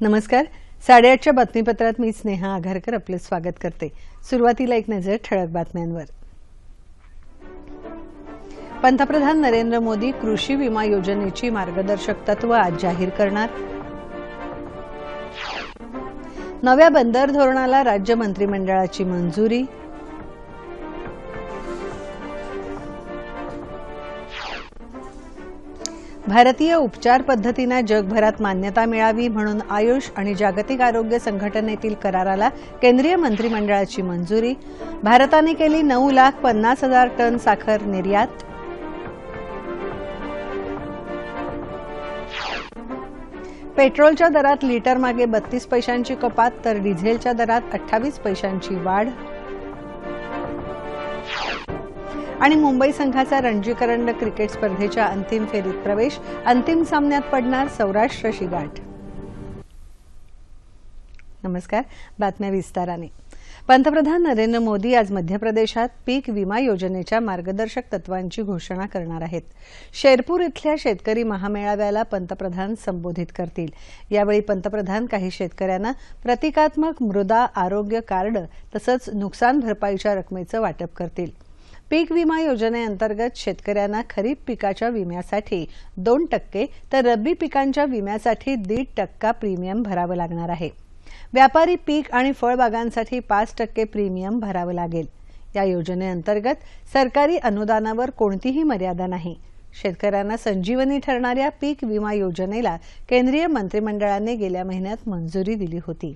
नमस्कार. साडेआठच्या बातमीपत्रात मी स्नेहा आघारकर आपलं स्वागत करते. सुरुवातीला एक नजर ठळक बातम्यांवर. पंतप्रधान नरेंद्र मोदी कृषी विमा योजनेची मार्गदर्शक तत्व आज जाहीर करणार. नव्या बंदर धोरणाला राज्य मंत्रिमंडळाची मंजुरी. भारतीय उपचार पद्धतींना जगभरात मान्यता मिळावी म्हणून आयुष आणि जागतिक आरोग्य संघटनेतील कराराला केंद्रीय मंत्रिमंडळाची मंजुरी. भारताने केली नऊ लाख पन्नास हजार टन साखर निर्यात. पेट्रोलच्या दरात लिटरमागे बत्तीस पैशांची कपात तर डिझेलच्या दरात अठ्ठावीस पैशांची वाढ. आणि मुंबई संघाचा रणजी करंडक क्रिकेट स्पर्धेच्या अंतिम फेरीत प्रवेश अंतिम सामन्यात पडणार सौराष्ट्रशी गाठ नमस्कार बातम्या विस्ताराने. पंतप्रधान नरेंद्र मोदी आज मध्य प्रदेशात पीक विमा योजनेच्या मार्गदर्शक तत्वांची घोषणा करणार आहेत. शेरपूर इथल्या शेतकरी महामेळाव्याला पंतप्रधान संबोधित करतील. यावेळी पंतप्रधान काही शेतकऱ्यांना प्रतिकात्मक मृदा आरोग्य कार्ड तसंच नुकसान भरपाईच्या रकमेचं वाटप करतील. पीक विमा योजनेअंतर्गत शेतकऱ्यांना खरीप पिकाच्या विम्यासाठी दोन टक्के तर रब्बी पिकांच्या विम्यासाठी दीड टक्का प्रीमियम भरावं लागणार आहे. व्यापारी पीक आणि फळबागांसाठी पाच टक्के प्रीमियम भरावं लागेल. या योजनेअंतर्गत सरकारी अनुदानावर कोणतीही मर्यादा नाही. शेतकऱ्यांना संजीवनी ठरणाऱ्या पीक विमा योजनेला केंद्रीय मंत्रिमंडळाने गेल्या महिन्यात मंजुरी दिली होती.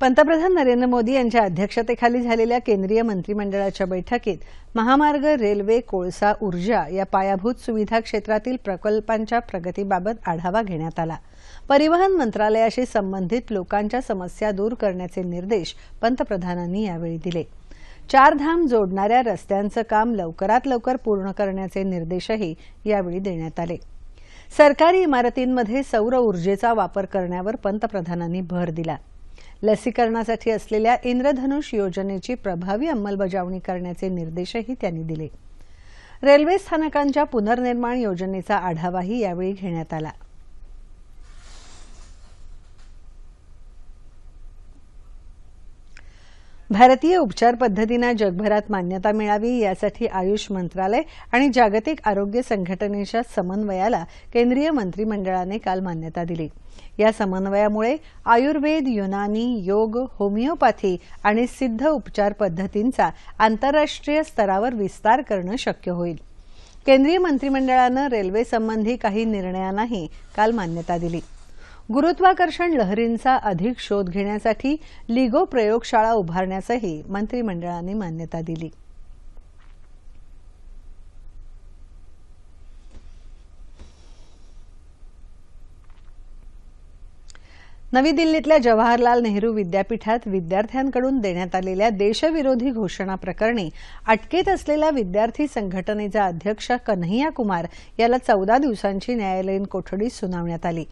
पंतप्रधान नरेंद्र मोदी यांच्या अध्यक्षतेखाली झालेल्या केंद्रीय मंत्रिमंडळाच्या बैठकीत महामार्ग रेल्वे कोळसा ऊर्जा या पायाभूत सुविधा क्षेत्रातील प्रकल्पांच्या प्रगतीबाबत आढावा घेण्यात आला. परिवहन मंत्रालयाशी संबंधित लोकांच्या समस्या दूर करण्याचे निर्देश पंतप्रधानांनी यावेळी दिले. चारधाम जोडणाऱ्या रस्त्यांचं काम लवकरात लवकर पूर्ण करण्याचे निर्देशही यावेळी देण्यात आले. सरकारी इमारतींमध्ये सौर ऊर्जेचा वापर करण्यावर पंतप्रधानांनी भर दिला. लसीकरणासाठी असलेल्या इंद्रधनुष योजनेची प्रभावी अंमलबजावणी करण्याचे निर्देशही त्यांनी दिले. रेल्वे स्थानकांच्या पुनर्निर्माण योजनेचा आढावाही यावेळी घेण्यात आला. भारतीय उपचार पद्धतींना जगभरात मान्यता मिळावी यासाठी आयुष मंत्रालय आणि जागतिक आरोग्य संघटनेच्या समन्वयाला केंद्रीय मंत्रिमंडळाने काल मान्यता दिली. या समन्वयामुळे आयुर्वेद युनानी योग होमिओपॅथी आणि सिद्ध उपचार पद्धतींचा आंतरराष्ट्रीय स्तरावर विस्तार करणं शक्य होईल. केंद्रीय मंत्रिमंडळानं रेल्वेसंबंधी काही निर्णयांनाही काल मान्यता दिली. गुरुत्वाकर्षण लहरींचा अधिक शोध घेण्यासाठी लिगो प्रयोगशाळा उभारण्यासही मंत्रिमंडळाने मान्यता दिली. नवी दिल्लीतल्या जवाहरलाल नेहरू विद्यापीठात विद्यार्थ्यांकडून देण्यात आलेल्या देशविरोधी घोषणा प्रकरणी अटकेत असलेल्या विद्यार्थी संघटनेचा अध्यक्ष कन्हैया कुमार याला चौदा दिवसांची न्यायालयीन कोठडी सुनावण्यात आली.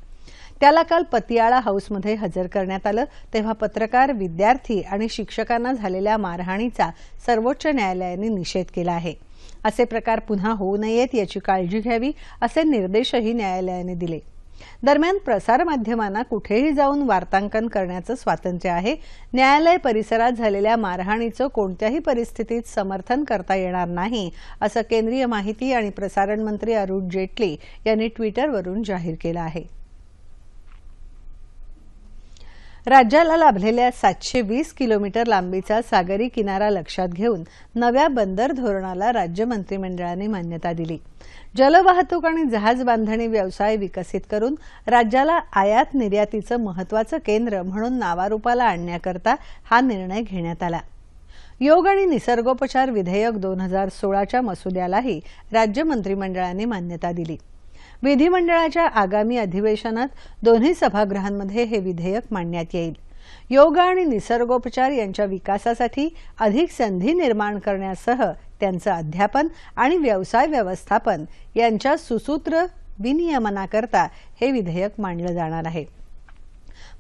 त्याला काल पतियाळा हाऊसमध्ये हजर करण्यात आलं. तेव्हा पत्रकार विद्यार्थी आणि शिक्षकांना झालेल्या मारहाणीचा सर्वोच्च न्यायालयाने निषेध केला आहे. असे प्रकार पुन्हा होऊ नयेत याची काळजी घ्यावी असे निर्देशही न्यायालयाने दिले. दरम्यान प्रसारमाध्यमांना कुठेही जाऊन वार्तांकन करण्याचं स्वातंत्र्य आहे. न्यायालय परिसरात झालेल्या मारहाणीचं कोणत्याही परिस्थितीत समर्थन करता येणार नाही असं केंद्रीय माहिती आणि प्रसारण मंत्री अरुण जेटली यांनी ट्विटरवरून जाहीर केलं आहे. राज्याला लाभलेल्या सातशे वीस किलोमीटर लांबीचा सागरी किनारा लक्षात घेऊन नव्या बंदर धोरणाला राज्य मंत्रिमंडळाने मान्यता दिली. जलवाहतूक आणि जहाज बांधणी व्यवसाय विकसित करून राज्याला आयात निर्यातीचं महत्वाचं केंद्र म्हणून नावारूपाला आणण्याकरता हा निर्णय घेण्यात आला. योग आणि निसर्गोपचार विधेयक दोन हजार सोळाच्या मसुद्यालाही राज्य मंत्रिमंडळाने मान्यता दिली. विधिमंडळाच्या आगामी अधिवेशनात दोन्ही सभागृहांमध्ये हे विधेयक मांडण्यात येईल. योग आणि निसर्गोपचार यांच्या विकासासाठी अधिक संधी निर्माण करण्यासह त्यांचं अध्यापन आणि व्यवसाय व्यवस्थापन यांच्या सुसूत्र विनियमनाकरता हे विधेयक मांडलं जाणार आहे.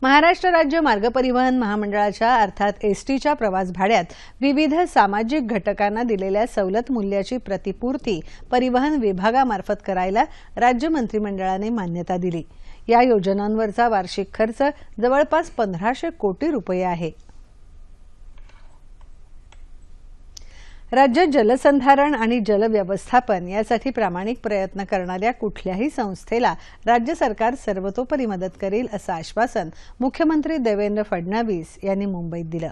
महाराष्ट्र राज्य मार्ग परिवहन महामंडळाच्या अर्थात एसटीच्या प्रवास भाड्यात विविध सामाजिक घटकांना दिलेल्या सवलत मूल्याची प्रतिपूर्ती परिवहन विभागामार्फत करायला राज्य मंत्रिमंडळाने मान्यता दिली. या योजनांवरचा वार्षिक खर्च जवळपास पंधराशे कोटी रुपये आहे. राज्यात जलसंधारण आणि जलव्यवस्थापन यासाठी प्रामाणिक प्रयत्न करणाऱ्या कुठल्याही संस्थेला राज्य सरकार सर्वतोपरी मदत करेल असं आश्वासन मुख्यमंत्री देवेंद्र फडणवीस यांनी मुंबईत दिलं.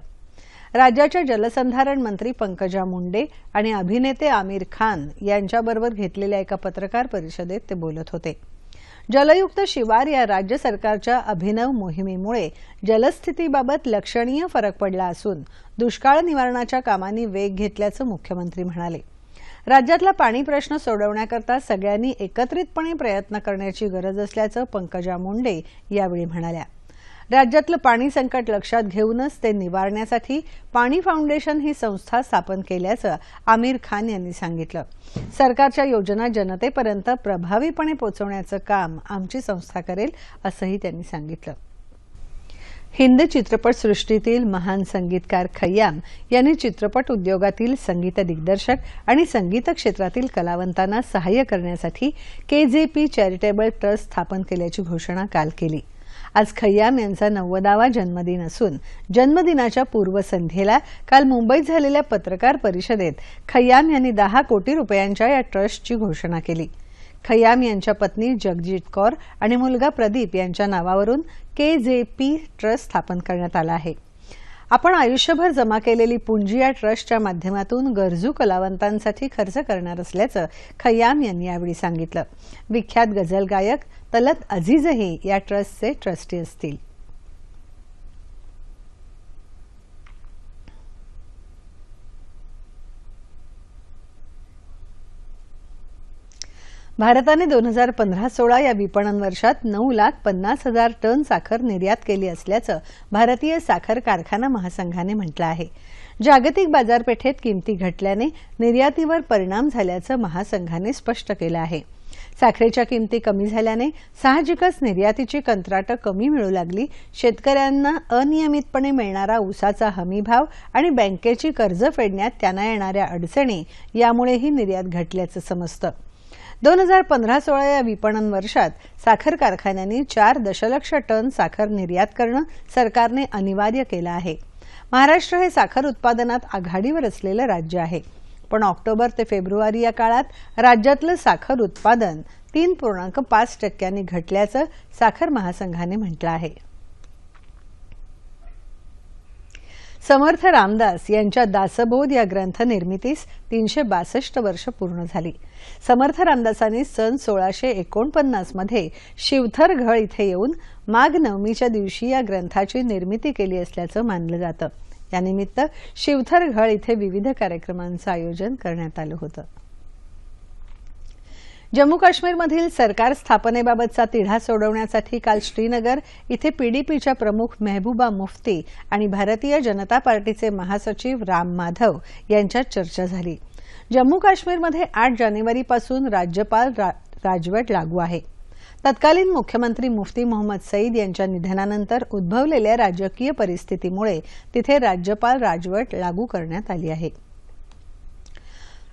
राज्याच्या जलसंधारण मंत्री पंकजा मुंडे आणि अभिनेते आमिर खान यांच्याबरोबर घेतलेल्या एका पत्रकार परिषदेत ते बोलत होते. जलयुक्त शिवार या राज्य सरकारच्या अभिनव मोहिमेमुळे जलस्थितीबाबत लक्षणीय फरक पडला असून दुष्काळ निवारणाच्या कामांनी वेग घेतल्याचं मुख्यमंत्री म्हणाले. राज्यातला पाणी प्रश्न सोडवण्याकरता सगळ्यांनी एकत्रितपणे प्रयत्न करण्याची गरज असल्याचं पंकजा मुंडे यावेळी म्हणाल्या. राज्यातलं पाणी संकट लक्षात घेऊनच ते निवारण्यासाठी पाणी फाउंडेशन ही संस्था स्थापन केल्याचं आमिर खान यांनी सांगितलं. सरकारच्या योजना जनतेपर्यंत प्रभावीपणे पोहोचवण्याचं काम आमची संस्था करेल असंही त्यांनी सांगितलं. हिंदी चित्रपटसृष्टीतील महान संगीतकार खय्याम यांनी चित्रपट उद्योगातील संगीत दिग्दर्शक आणि संगीत क्षेत्रातील कलावंतांना सहाय्य करण्यासाठी केजेपी चॅरिटेबल ट्रस्ट स्थापन केल्याची घोषणा काल केली. आज खय्याम यांचा नव्वदावा जन्मदिन असून जन्मदिनाच्या पूर्वसंध्येला काल मुंबईत झालेल्या पत्रकार परिषदेत खय्याम यांनी दहा कोटी रुपयांच्या या ट्रस्टची घोषणा केली. खय्याम यांच्या पत्नी जगजीत कौर आणि मुलगा प्रदीप यांच्या नावावरून के जे पी ट्रस्ट स्थापन करण्यात आला आहे. आपण आयुष्यभर जमा केलेली पुंजी या ट्रस्टच्या माध्यमातून गरजू कलावंतांसाठी खर्च करणार असल्याचं खय्याम यांनी यावेळी सांगितलं. विख्यात गझल गायक तलत अझीजही या ट्रस्टचे ट्रस्टी असतील. भारताने दोन हजार पंधरा सोळा या विपणन वर्षात नऊ लाख पन्नास हजार टन साखर निर्यात केली असल्याचं भारतीय साखर कारखाना महासंघाने म्हटलं आहे. जागतिक बाजारपेठेत किमती घटल्याने निर्यातीवर परिणाम झाल्याचं महासंघाने स्पष्ट केलं आहे. साखरेच्या किमती कमी झाल्याने साहजिकच निर्यातीची कंत्राटं कमी मिळू लागली. शेतकऱ्यांना अनियमितपणे मिळणारा ऊसाचा हमीभाव आणि बँकेची कर्ज फेडण्यात त्यांना येणाऱ्या अडचणी यामुळेही निर्यात घटल्याचं समजतं. दोन हजार पंधरा सोळा या विपणन वर्षात साखर कारखान्यांनी चार दशलक्ष टन साखर निर्यात करणं सरकारने अनिवार्य केलं आहे. महाराष्ट्र हे साखर उत्पादनात आघाडीवर असलेलं राज्य आहे. पण ऑक्टोबर ते फेब्रुवारी या काळात राज्यातलं साखर उत्पादन तीन पूर्णांक पाच टक्क्यांनी घटल्याचं साखर महासंघाने म्हटलं आहे. समर्थ रामदास यांच्या दासबोध या ग्रंथ निर्मितीस तीनशे बासष्ट वर्ष पूर्ण झाली. समर्थ रामदासांनी सन सोळाशे एकोणपन्नासमध्ये शिवथर इथे येऊन माघ नवमीच्या दिवशी या ग्रंथाची निर्मिती केली असल्याचं मानलं जातं. यानिमित्त शिवथरघळ इथे विविध कार्यक्रमांचं आयोजन करण्यात आलं होतं. जम्मू काश्मीरमधील सरकार स्थापनेबाबतचा तिढा सोडवण्यासाठी काल श्रीनगर इथे पीडीपीच्या प्रमुख मेहबूबा मुफ्ती आणि भारतीय जनता पार्टीचे महासचिव राम माधव यांच्यात चर्चा झाली. जम्मू काश्मीरमध्ये आठ जानेवारीपासून राज्यपाल रा राजवट लागू आहे. तत्कालीन मुख्यमंत्री मुफ्ती मोहम्मद सईद यांच्या निधनानंतर उद्भवलेल्या राजकीय परिस्थितीमुळे तिथे राज्यपाल राजवट लागू करण्यात आली आहे.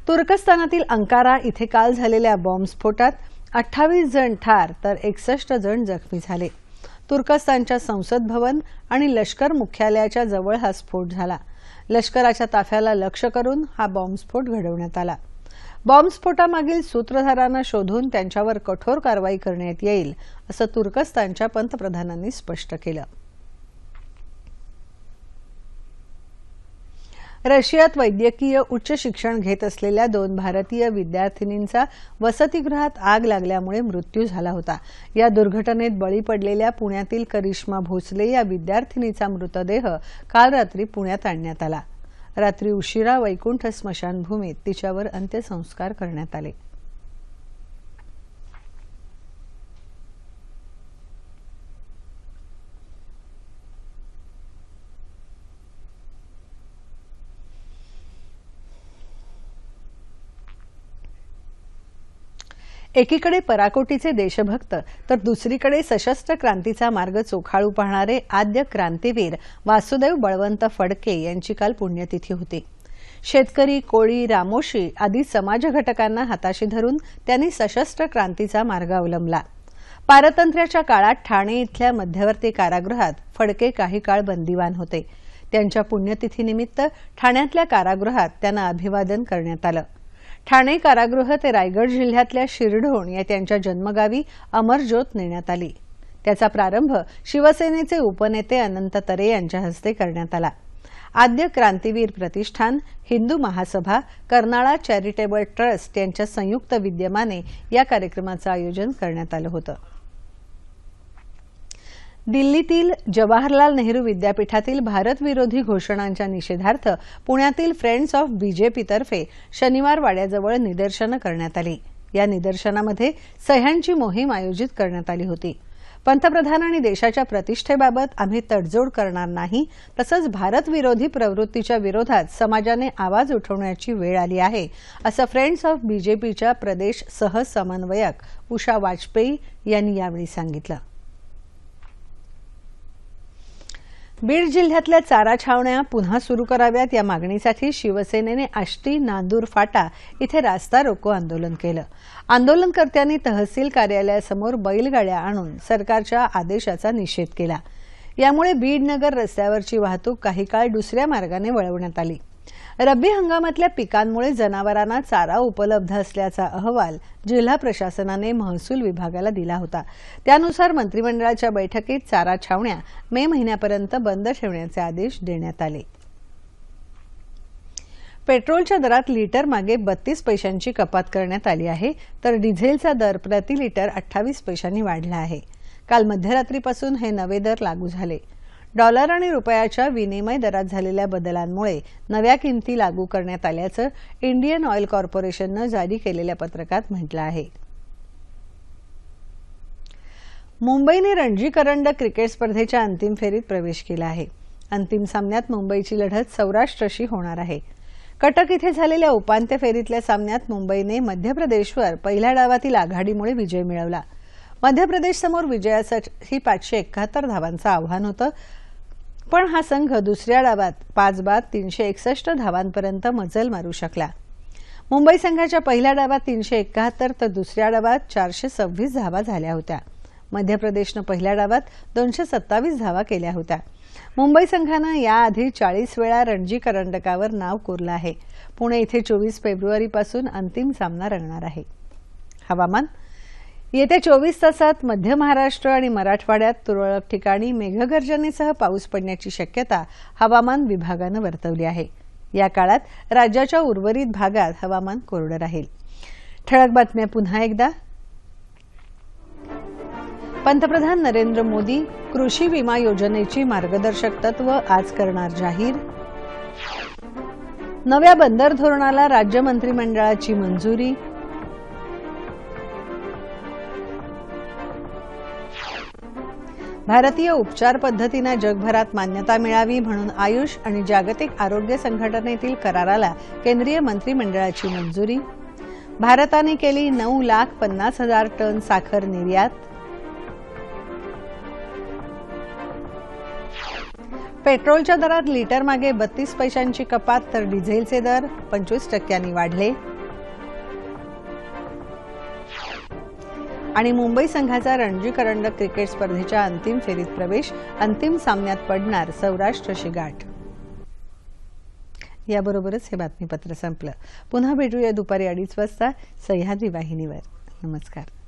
तुर्कस्तानातील अंकारा इथे काल झालेल्या बॉम्बस्फोटात अठ्ठावीस जण ठार तर एकसष्ट जण जखमी झाले. तुर्कस्तानच्या संसद भवन आणि लष्कर मुख्यालयाच्या जवळ हा स्फोट झाला. लष्कराच्या ताफ्याला लक्ष करून हा बॉम्बस्फोट घडवण्यात आला. बॉम्बस्फोटामागील सूत्रधारांना शोधून त्यांच्यावर कठोर कारवाई करण्यात येईल असं तुर्कस्तानच्या पंतप्रधानांनी स्पष्ट केलं. रशियात वैद्यकीय उच्च शिक्षण घेत असलेल्या दोन भारतीय विद्यार्थिनींचा वसतिगृहात आग लागल्यामुळे मृत्यू झाला होता. या दुर्घटनेत बळी पडलेल्या पुण्यातील करिश्मा भोसले या विद्यार्थिनीचा मृतदेह काल रात्री पुण्यात आणण्यात आला. रात्री उशिरा वैकुंठ स्मशानभूमीत तिच्यावर अंत्यसंस्कार करण्यात आले. एकीकडे पराकोटीचे देशभक्त तर दुसरीकडे सशस्त्र क्रांतीचा मार्ग चोखाळू पाहणारे आद्य क्रांतीवीर वासुदेव बळवंत फडके यांची काल पुण्यतिथी होती. शेतकरी कोळी रामोशी आदी समाज घटकांना हाताशी धरून त्यांनी सशस्त्र क्रांतीचा मार्ग अवलंबला. पारतंत्र्याच्या काळात ठाणे इथल्या मध्यवर्ती कारागृहात फडके काही काळ बंदिवान होते. त्यांच्या पुण्यतिथीनिमित्त ठाण्यातल्या कारागृहात त्यांना अभिवादन करण्यात आलं. ठाणे कारागृह ते रायगड जिल्ह्यातल्या शिरढोण या त्यांच्या जन्मगावी अमरज्योत नेण्यात आली. त्याचा प्रारंभ शिवसेनेचे उपनेते अनंत तरे यांच्या हस्ते करण्यात आला. आद्य क्रांतीवीर प्रतिष्ठान हिंदू महासभा कर्नाळा चॅरिटेबल ट्रस्ट यांच्या संयुक्त विद्यमाने या कार्यक्रमाचं आयोजन करण्यात आलं होतं. दिल्लीतील जवाहरलाल नेहरू विद्यापीठातील भारतविरोधी घोषणांच्या निषेधार्थ पुण्यातील फ्रेंड्स ऑफ बीजेपीतर्फे शनिवार वाड्याजवळ निदर्शनं करण्यात आली. या निदर्शनामध्ये सह्यांची मोहीम आयोजित करण्यात आली होती. पंतप्रधान आणि देशाच्या प्रतिष्ठेबाबत आम्ही तडजोड करणार नाही तसंच भारतविरोधी प्रवृत्तीच्या विरोधात समाजाने आवाज उठवण्याची वेळ आली आहे असं फ्रेंड्स ऑफ बीजेपीच्या प्रदेश सहसमन्वयक उषा वाजपेयी यांनी यावेळी सांगितलं. बीड जिल्ह्यातल्या चारा छावण्या पुन्हा सुरू कराव्यात. या मागणीसाठी शिवसेनेने आष्टी नांदूर फाटा इथे रास्ता रोको आंदोलन केलं. आंदोलनकर्त्यांनी तहसील कार्यालयासमोर बैलगाड्या आणून सरकारच्या आदेशाचा निषेध केला. यामुळे बीडनगर रस्त्यावरची वाहतूक काही काळ दुसऱ्या मार्गाने वळवण्यात आली. रब्बी हंगामातल्या पिकांमुळे जनावरांना चारा उपलब्ध असल्याचा अहवाल जिल्हा प्रशासनाने महसूल विभागाला दिला होता. त्यानुसार मंत्रिमंडळाच्या बैठकीत चारा छावण्या मे महिन्यापर्यंत बंद ठेवण्याचे आदेश देण्यात आले. पेट्रोलच्या दरात लिटर मागे बत्तीस पैशांची कपात करण्यात आली आहे तर डिझेलचा दर प्रति लिटर अठ्ठावीस पैशांनी वाढला आहे. काल मध्यरात्रीपासून हे नवे दर लागू झाले. डॉलर आणि रुपयाच्या विनिमय दरात झालेल्या बदलांमुळे नव्या किमती लागू करण्यात आल्याचं इंडियन ऑइल कॉर्पोरेशननं जारी केलेल्या पत्रकात म्हटलं आहे. मुंबईने रणजी करंडक क्रिकेट स्पर्धेच्या अंतिम फेरीत प्रवेश केला आहे. अंतिम सामन्यात मुंबईची लढत सौराष्ट्रशी होणार आहे. कटक इथे झालेल्या उपांत्य फेरीतल्या सामन्यात मुंबईने मध्य प्रदेशवर पहिल्या डावातील आघाडीमुळे विजय मिळवला. मध्य प्रदेशसमोर विजयासाठी पाचशे एकाहत्तर धावांचं आव्हान होतं. पण हा संघ दुसऱ्या डावात पाच बाद तीनशे एकसष्ट धावांपर्यंत मजल मारू शकला. मुंबई संघाच्या पहिल्या डावात तीनशे एकाहत्तर तर दुसऱ्या डावात चारशे सव्वीस धावा झाल्या होत्या. मध्य प्रदेशनं पहिल्या डावात दोनशे सत्तावीस धावा केल्या होत्या. मुंबई संघानं याआधी चाळीस वेळा रणजी करंडकावर नाव कोरलं आहे. पुणे इथे चोवीस फेब्रुवारीपासून अंतिम सामना रंगणार आहे. हवामान येत्या चोवीस तासात मध्य महाराष्ट्र आणि मराठवाड्यात तुरळक ठिकाणी मेघगर्जनेसह पाऊस पडण्याची शक्यता हवामान विभागानं वर्तवली आहे. या काळात राज्याच्या उर्वरित भागात हवामान कोरडं राहील. ठळक बातम्या पुन्हा एकदा. पंतप्रधान नरेंद्र मोदी कृषी विमा योजनेची मार्गदर्शक तत्व आज करणार जाहीर. नव्या बंदर धोरणाला राज्य मंत्रिमंडळाची मंजुरी. भारतीय उपचार पद्धतींना जगभरात मान्यता मिळावी म्हणून आयुष आणि जागतिक आरोग्य संघटनेतील कराराला केंद्रीय मंत्रिमंडळाची मंजुरी. भारताने केली नऊ लाख पन्नास हजार टन साखर निर्यात. पेट्रोलच्या दरात लिटरमागे बत्तीस पैशांची कपात तर डिझेलचे दर पंचवीस टक्क्यांनी वाढले. आणि मुंबई संघाचा रणजी करंडक क्रिकेट स्पर्धेच्या अंतिम फेरीत प्रवेश अंतिम सामन्यात पडणार सौराष्ट्रशी गाठ याबरोबरच हे बातमीपत्र संपलं. पुन्हा भेटूया दुपारी अडीच वाजता सह्याद्री वाहिनीवर. नमस्कार.